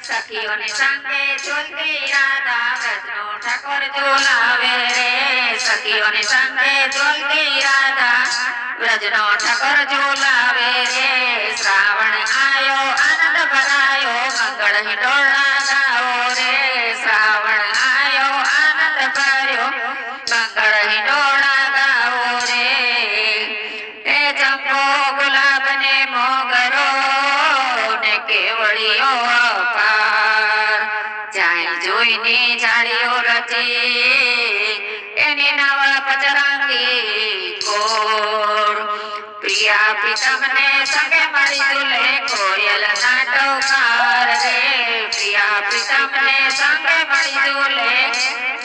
સખીઓને સંગે ઝૂલતી રાધા વ્રજનો ઠાકોર ઝુલાવે રે સખીઓને સંગે ઝૂલતી રાધા વ્રજનો ઠાકોર ઝુલાવે રે શ્રાવણ આયો આનંદ ભરાયો મંગળ હિંડોળા જોઈને જાળીઓ રચી એની નવ પચરાંગી કોર પ્રિયા પિતમને સંગે મળી દુલે કોયલ નાટોકાર રે પ્રિયા પિતમને સંગે મળી દુલે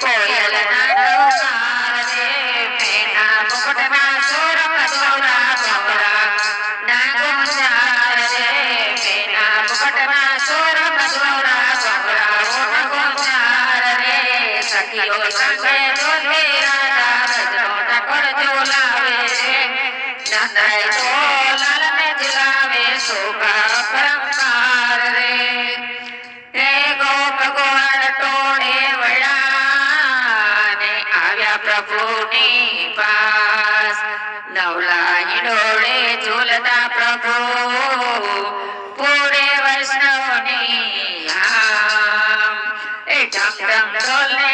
કોયલ નાટોકાર રે મેના મુકુટમાં સુર કચોરા સખીઓ ઝુલાવે રે. હે ગોપ ગોવાળ ટોળે વળ્યા ને આવ્યા પ્રભુની પાસ. નવલા ડોળે ઝૂલતા પ્રભુ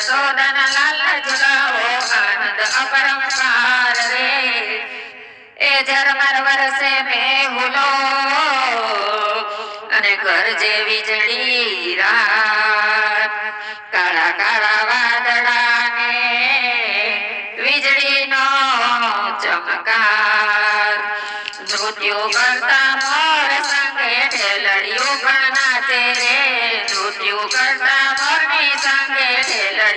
નંદ જશોદન લાલ ઝુલાવો આનંદ અપરંપાર રે એ ઝરમર વરસે મેહુલો અને ગરજે વીજળી રાત કાળા કાળા વાદળાને વીજળીનો ચમકાર નૃત્યો કરતા મોર સંગે ઢેલડિયું પણ નાચે રે નૃત્યો કરતા મોરની સંગે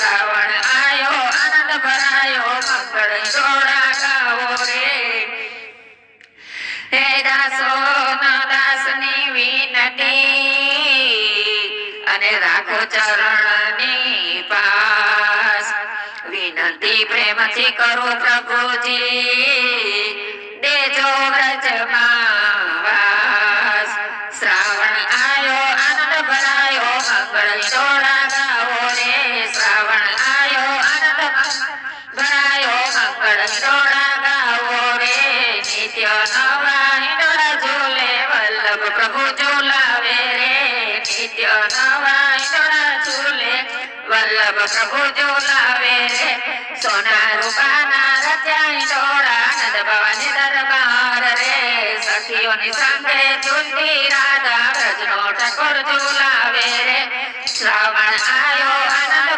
શ્રાવણ આયો, આનંદ ભરાયો, મંગળ જોડા ગાવો રે. હે દાસો દાસની વિનતી અને રાખો ચરણની પાસ. વિનંતી પ્રેમથી કરો પ્રભુજી. દેજો વ્રજમાં નિત્ય નવા વલ્લભ પ્રભુ ઝુલાવે રે. સોના રૂપાના રચ્યા હિંડોળા નંદ ભવાની દરબાર રે. સખીઓની સંગે ઝૂલતી રાધા વ્રજનો ઠાકોર ઝુલાવે રે. શ્રાવણ આયો આનંદ